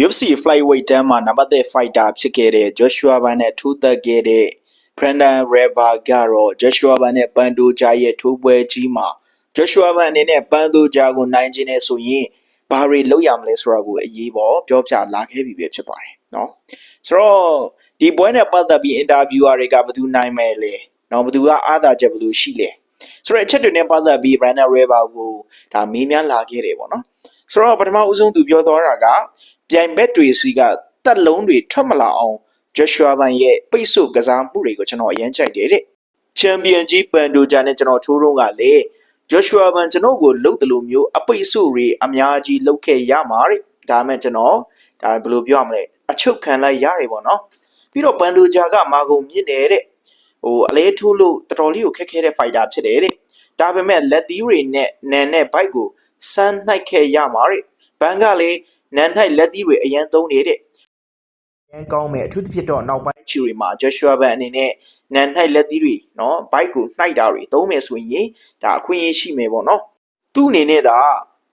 UFC flyweight တန်းမှာနံပါတ်1 fighter ဖြစ်ခဲ့တဲ့ Joshua Ban နဲ့ထိုးသက်ခဲ့တဲ့ Brandon Reba ကတော့ Joshua Ban နဲ့ပန်တိုဂျာရဲ့ထိုးပွဲကြီးမှာ Joshua Ban အနေနဲ့ပန်တိုဂျာကိုနိုင်ခြင်းနဲ့ဆိုရင်ဘာတွေလုပ်ရမလဲဆိုတာကိုအရေးပေါ်ပြောပြလာခဲ့ပြီပဲဖြစ်ပါတယ်เนาะဆိုတော့ဒီပွဲနဲ့ပတ်သက်ပြီးအင်တာဗျူအာတွေကဘယ်သူနိုင်မယ်လဲเนาะဘယ်သူကအားသာချက်ဘယ်လိုရှိလဲဆိုတော့အချက်တွေနဲ့ပတ်သက်ပြီး Brandon Reba ကိုဒါမေးမြန်းလာခဲ့တယ်ပေါ့နော်ဆိုတော့ပထမဦးဆုံးသူပြောသွားတာက ပြိုင်ဘက်တွေစီကတက်လုံးတွေထွက်မလာအောင် Joshua Ban ရဲ့ပိတ်ဆို့ကစားမှုတွေကိုကျွန်တော်အရင်ကြိုက်တယ်တဲ့ချန်ပီယံကြီးပန်ဒိုဂျာနဲ့ကျွန်တော်ထိုးတော့ကလေ Joshua Ban ကျွန်တော်ကိုလှုပ်တယ်လို့မျိုးအပိတ်ဆို့တွေအများကြီးလှုပ်ခဲ့ရမှာတဲ့ဒါမှကျွန်တော်ဒါဘယ်လိုပြောရမလဲအချုပ်ခံလိုက်ရတယ်ပေါ့နော်ပြီးတော့ပန်ဒိုဂျာကမာကုန်မြင့်နေတဲ့ဟိုအလဲထိုးလို့တော်တော်လေးကိုခက်ခဲတဲ့ fighter ဖြစ်တယ်တဲ့ဒါပေမဲ့လက်သီးတွေနဲ့နန်နဲ့ဘိုက်ကိုစမ်းနှိုက်ခဲ့ရမှာတဲ့ဘန်ကလည်း နန်၌လက်သီးတွေအရန်သုံးနေတဲ့ရန်ကောင်းမဲ့အထူးသဖြင့်တော့နောက်ပိုင်းချီတွေမှာ Joshua Ban အနေနဲ့နန်၌လက်သီးတွေနော်ဘိုက်ကိုနှိုက်တာတွေသုံးမယ်ဆိုရင်ဒါအခွင့်အရေးရှိမယ်ပေါ့နော်သူ့အနေနဲ့ဒါ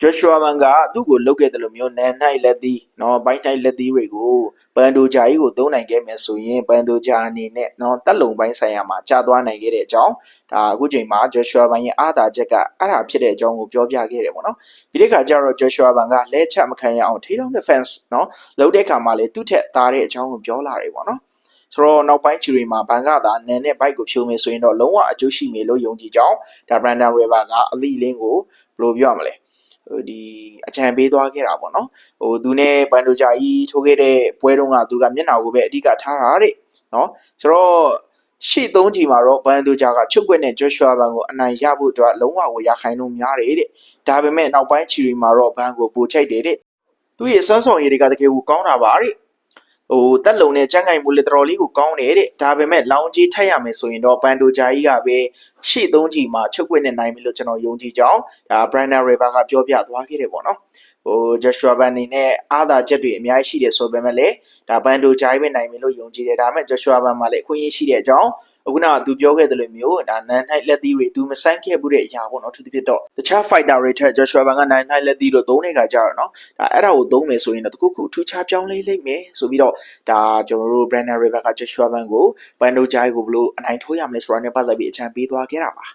ဂျွတ်ရှွာမန်ကသူ့ကိုလုတ်ခဲ့တယ်လို့မျိုးနန်နိုင်လက်သီးနော်ဘိုင်းဆိုင်လက်သီးတွေကိုပန်ဒိုဂျာကြီးကိုသုံးနိုင်ခဲ့မယ်ဆိုရင်ပန်ဒိုဂျာအနေနဲ့နော်တက်လုံပိုင်းဆိုင်ရာမှာကြာသွားနိုင်ခဲ့တဲ့အကြောင်းဒါအခုချိန်မှာဂျွတ်ရှွာမန်ရဲ့အားသာချက်ကအဲ့ဒါဖြစ်တဲ့အကြောင်းကိုပြောပြခဲ့တယ်ပေါ့နော်ဒီတစ်ခါကျတော့ဂျွတ်ရှွာမန်ကလဲချမခံရအောင်ထိတော့ defense နော်လုတ်တဲ့အခါမှာလေသူ့ထက်သားတဲ့အကြောင်းကိုပြောလာတယ်ပေါ့နော်ဆိုတော့နောက်ပိုင်းချီရီမှာဘန်ကသာနန်နဲ့ဘိုက်ကိုဖြိုးမယ်ဆိုရင်တော့လုံးဝအကျိုးရှိမယ်လို့ယုံကြည်ကြောင်းဒါဘရန်ဒန်ရေဘာကအလီလင်းကိုဘယ်လိုပြောရမလဲ ဒီအချံပေးသွားခဲ့တာပေါ့နော်ဟိုသူနဲ့ဘန်ဒိုဂျာကြီးထိုးခဲ့တဲ့ပွဲတုန်းကသူကမျက်နှာကိုပဲအဓိကထားတာတဲ့နော်ဆိုတော့ရှေ့သုံးချီမှာတော့ဘန်ဒိုဂျာကချုပ်ွက်နဲ့ Joshua Ban ကိုအနိုင်ရဖို့အတွက်လုံးဝကိုရခိုင်လို့များတယ်တဲ့ဒါပေမဲ့နောက်ပိုင်းချီတွေမှာတော့ဘန်ကိုပိုချိတ်တယ်တဲ့သူ့ရဲ့စွမ်းဆောင်ရည်တွေကတကယ်ကိုကောင်းတာပါတဲ့ ဟိုတက်လုံနဲ့ကြမ်းကြိုင်မှုလေတော်တော်လေးကိုကောင်းတယ်တဲ့ဒါပေမဲ့လောင်ကြီးထက်ရမယ်ဆိုရင်တော့ဘန်ဒိုဂျာကြီးကပဲရှေ့သုံးချီမှာချုပ်ွက်နဲ့နိုင်ပြီလို့ကျွန်တော်ယုံကြည်ကြောင်းဒါ Brandon River ကပြောပြသွားခဲ့တယ်ပေါ့နော် ဟို Joshua Ban အနေနဲ့အားသာချက်တွေအများကြီးရှိတယ်ဆိုပေမဲ့လည်းဒါဘန်ဒိုဂျာကြီးပဲနိုင်ပြီလို့ယုံကြည်တယ်ဒါပေမဲ့ Joshua Ban မှာလည်းအခွင့်အရေးရှိတဲ့အကြောင်းအခုနကသူပြောခဲ့တယ်လို့မျိုးဒါနန်၌လက်သီးတွေသူမဆန်းခဲ့ဘူးတဲ့အရာပေါ့နော်သူတစ်ဖြစ်တော့တခြား fighter တွေထက် Joshua Ban ကနန်၌လက်သီးလို့သုံးတဲ့ခါကျတော့နော်ဒါအဲ့ဒါကိုသုံးမယ်ဆိုရင်တော့တခုခုထူးခြားပြောင်းလဲလိမ့်မယ်ဆိုပြီးတော့ဒါကျွန်တော်တို့ Brandon River က Joshua Ban ကိုဘန်ဒိုဂျာကြီးကိုဘလို့အနိုင်ထိုးရမလဲဆိုတာနဲ့ပတ်သက်ပြီးအချံပေးသွားခဲ့တာပါ